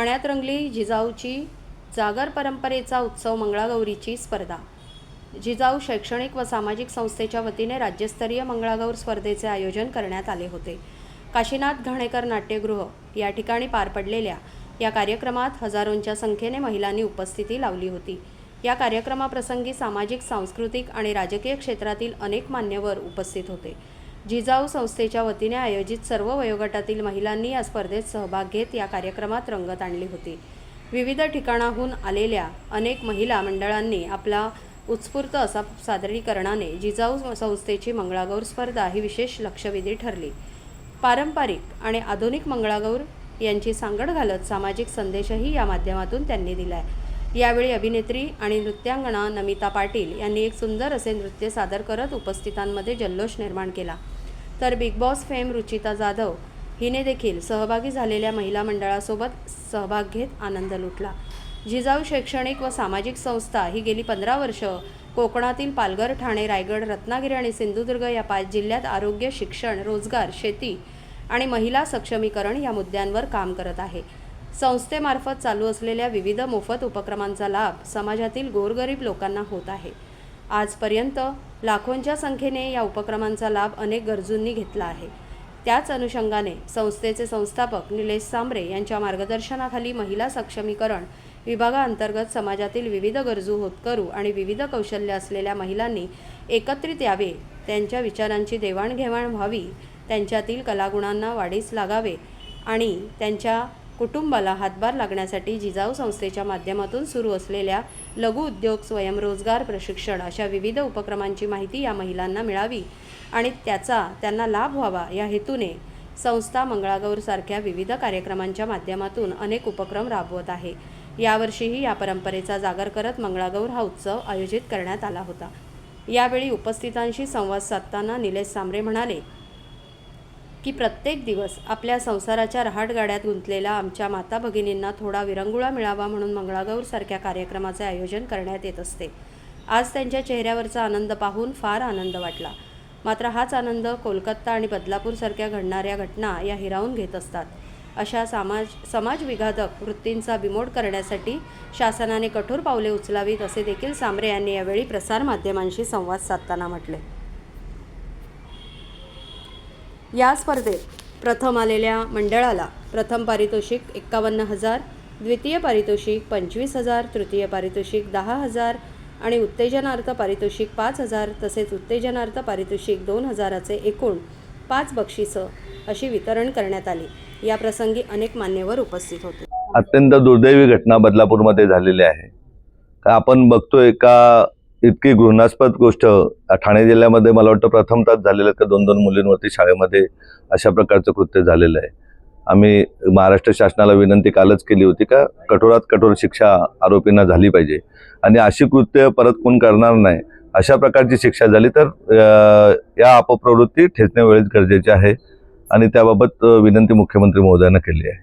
ठाण्यात रंगली जिजाऊची जागर परंपरेचा उत्सव मंगळागौरीची स्पर्धा. जिजाऊ शैक्षणिक व सामाजिक संस्थेच्या वतीने राज्यस्तरीय मंगळागौर स्पर्धेचे आयोजन करण्यात आले होते. काशीनाथ घाणेकर नाट्यगृह या ठिकाणी पार पडलेल्या या कार्यक्रमात हजारोंच्या संख्येने महिलांनी उपस्थिती लावली होती. या कार्यक्रमाप्रसंगी सामाजिक सांस्कृतिक आणि राजकीय क्षेत्रातील अनेक मान्यवर उपस्थित होते. जिजाऊ संस्थेच्या वतीने आयोजित सर्व वयोगटातील महिलांनी या स्पर्धेत सहभाग घेत या कार्यक्रमात रंगत आणली होती. विविध ठिकाणाहून आलेल्या अनेक महिला मंडळांनी आपला उत्स्फूर्त असा सादरीकरणाने जिजाऊ संस्थेची मंगळागौर स्पर्धा ही विशेष लक्षवेधी ठरली. पारंपरिक आणि आधुनिक मंगळागौर यांची सांगड घालत सामाजिक संदेशही या माध्यमातून त्यांनी दिला आहे यावेळी अभिनेत्री आणि नृत्यांगना नमिता पाटील यांनी एक सुंदर असे नृत्य सादर करत उपस्थितांमध्ये जल्लोष निर्माण केला. तर Bigg Boss fame Ruchita Jadhav हिने देखील सहभागी झालेल्या महिला मंडळासोबत सहभाग घेत आनंद लुटला. जिजाऊ शैक्षणिक व सामाजिक संस्था ही गेली पंधरा वर्ष कोकणातील पालघर ठाणे रायगड रत्नागिरी आणि सिंधुदुर्ग या पाच जिल्ह्यात आरोग्य शिक्षण रोजगार शेती आणि महिला सक्षमीकरण या मुद्द्यांवर काम करत आहे. संस्थेमार्फत चालू असलेल्या विविध मोफत उपक्रमांचा लाभ समाजातील गोरगरीब लोकांना होत आहे. आजपर्यंत लाखोंच्या संख्येने या उपक्रमांचा लाभ अनेक गरजूंनी घेतला आहे. त्याच अनुषंगाने संस्थेचे संस्थापक निलेश सांबरे यांच्या मार्गदर्शनाखाली महिला सक्षमीकरण विभागाअंतर्गत समाजातील विविध गरजू होतकरू आणि विविध कौशल्य असलेल्या महिलांनी एकत्रित यावे त्यांच्या विचारांची देवाणघेवाण व्हावी त्यांच्यातील कलागुणांना वाढीस लागावे आणि त्यांच्या कुटुंबाला हातभार लागण्यासाठी जिजाऊ संस्थेच्या माध्यमातून सुरू असलेल्या लघु उद्योग स्वयंरोजगार प्रशिक्षण अशा विविध उपक्रमांची माहिती या महिलांना मिळावी आणि त्याचा त्यांना लाभ व्हावा या हेतूने संस्था मंगळागौरसारख्या विविध कार्यक्रमांच्या माध्यमातून अनेक उपक्रम राबवत आहे. यावर्षीही या परंपरेचा जागर करत मंगळागौर हा उत्सव आयोजित करण्यात आला होता. यावेळी उपस्थितांशी संवाद साधताना निलेश सांबरे म्हणाले की प्रत्येक दिवस आपल्या संसाराच्या रहाटगाड्यात गुंतलेल्या आमच्या माता भगिनींना थोडा विरंगुळा मिळावा म्हणून मंगळागौरसारख्या कार्यक्रमाचे आयोजन करण्यात येत असते. आज त्यांच्या चेहऱ्यावरचा आनंद पाहून फार आनंद वाटला. मात्र हाच आनंद कोलकाता आणि बदलापूरसारख्या घडणाऱ्या घटना या हिरावून घेत असतात. अशा समाज समाजविघातक वृत्तींचा बिमोड करण्यासाठी शासनाने कठोर पावले उचलावीत असे देखील सांबरे यांनी यावेळी प्रसारमाध्यमांशी संवाद साधताना म्हटले. या स्पर्धेत प्रथम आलेल्या मंडळाला प्रथम पारितोषिक एक्कावन्न हजार द्वितीय पारितोषिक पंचवीस हजार तृतीय पारितोषिक दहा हजार आणि उत्तेजनार्थ पारितोषिक पाच हजार तसेच उत्तेजनार्थ पारितोषिक दोन हजाराचे एकूण पाच बक्षिसं अशी वितरण करण्यात आली. या प्रसंगी अनेक मान्यवर उपस्थित होते. अत्यंत दुर्दैवी घटना बदलापूरमध्ये झालेली आहे. का आपण बघतोय का इतकी घृणास्पद गोष्ट ठाणे जिल्ह्यामध्ये मला वाटतं प्रथमतच झालेलं का दोन दोन मुलींवरती शाळेमध्ये अशा प्रकारचं कृत्य झालेलं आहे. आम्ही महाराष्ट्र शासनाला विनंती कालच केली होती का कठोरात कठोर शिक्षा आरोपींना झाली पाहिजे. आणि अशी कृत्य परत कोण करणार नाही अशा प्रकारची शिक्षा झाली तर या अपप्रवृत्ती ठेचणे वेळेस गरजेचे आहे. आणि त्याबाबत विनंती मुख्यमंत्री महोदयांना केली आहे.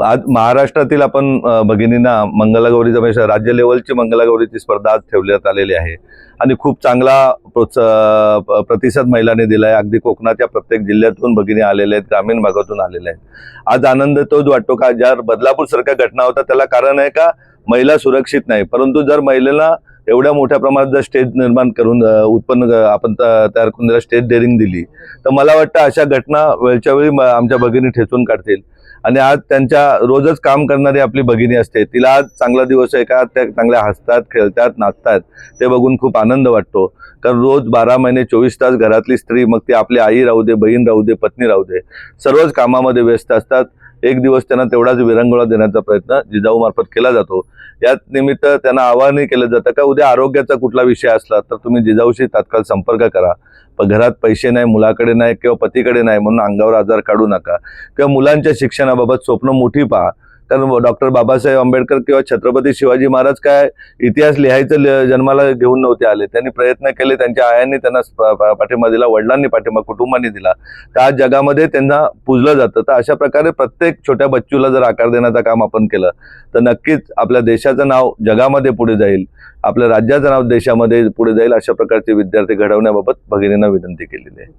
आज महाराष्ट्रातील आपण भगिनींना मंगलागौरीचं म्हणजे राज्य लेवलची मंगलागौरीची स्पर्धा आज ठेवण्यात आलेली आहे. आणि खूप चांगला प्रोत्सा प्रतिसाद महिलांनी दिला आहे अगदी कोकणाच्या प्रत्येक जिल्ह्यातून भगिनी आलेल्या आहेत ग्रामीण भागातून आलेल्या आहेत. आज आनंद तोच वाटतो का? ज्या बदलापूर सारख्या घटना होता त्याला कारण आहे का? महिला सुरक्षित नाही. परंतु जर महिलेला एवढ्या मोठ्या प्रमाणात जर स्टेज निर्माण करून उत्पन्न आपण त- तयार करून त्याला स्टेज डेअरिंग दिली तर मला वाटतं अशा घटना वेळच्या वेळी म- आमच्या भगिनी ठेचून काढतील. आणि आज त्यांच्या रोजच काम करणारी आपली भगिनी असते. तिला आज चांगला दिवस आहे का? त्या चांगल्या हसतात खेळतात नाचतात. ते बघून खूप आनंद वाटतो. कारण रोज बारा महिने चोवीस तास घरातली स्त्री मग ती आपली आई राहू दे बहीण राहू दे पत्नी राहू दे सर्वच कामामध्ये व्यस्त असतात. एक दिवस त्यांना तेवढाच विरंगुळा देण्याचा प्रयत्न जिजाऊ मार्फत केला जातो. याच निमित्त त्यांना आवाहनही केलं जातं का उद्या आरोग्याचा कुठला विषय असला तर तुम्ही जिजाऊशी तात्काळ संपर्क करा. पण घरात पैसे नाही मुलाकडे नाही किंवा पतीकडे नाही म्हणून अंगावर आजार काढू नका. किंवा मुलांच्या शिक्षणाबाबत स्वप्न मोठी पहा. कारण डॉक्टर बाबासाहेब आंबेडकर किंवा छत्रपती शिवाजी महाराज काय इतिहास लिहायचं जन्माला घेऊन नव्हते आले. त्यांनी प्रयत्न केले त्यांच्या आयांनी त्यांना पाठिंबा दिला वडिलांनी पाठिंबा कुटुंबांनी दिला. तर आज जगामध्ये त्यांना पूजलं जातं. तर अशा प्रकारे प्रत्येक छोट्या बच्चूला जर आकार देण्याचं काम आपण केलं तर नक्कीच आपल्या देशाचं नाव जगामध्ये पुढे जाईल. आपल्या राज्याचं नाव देशामध्ये पुढे जाईल अशा प्रकारचे विद्यार्थी घडवण्याबाबत भगिनींना विनंती केलेली आहे.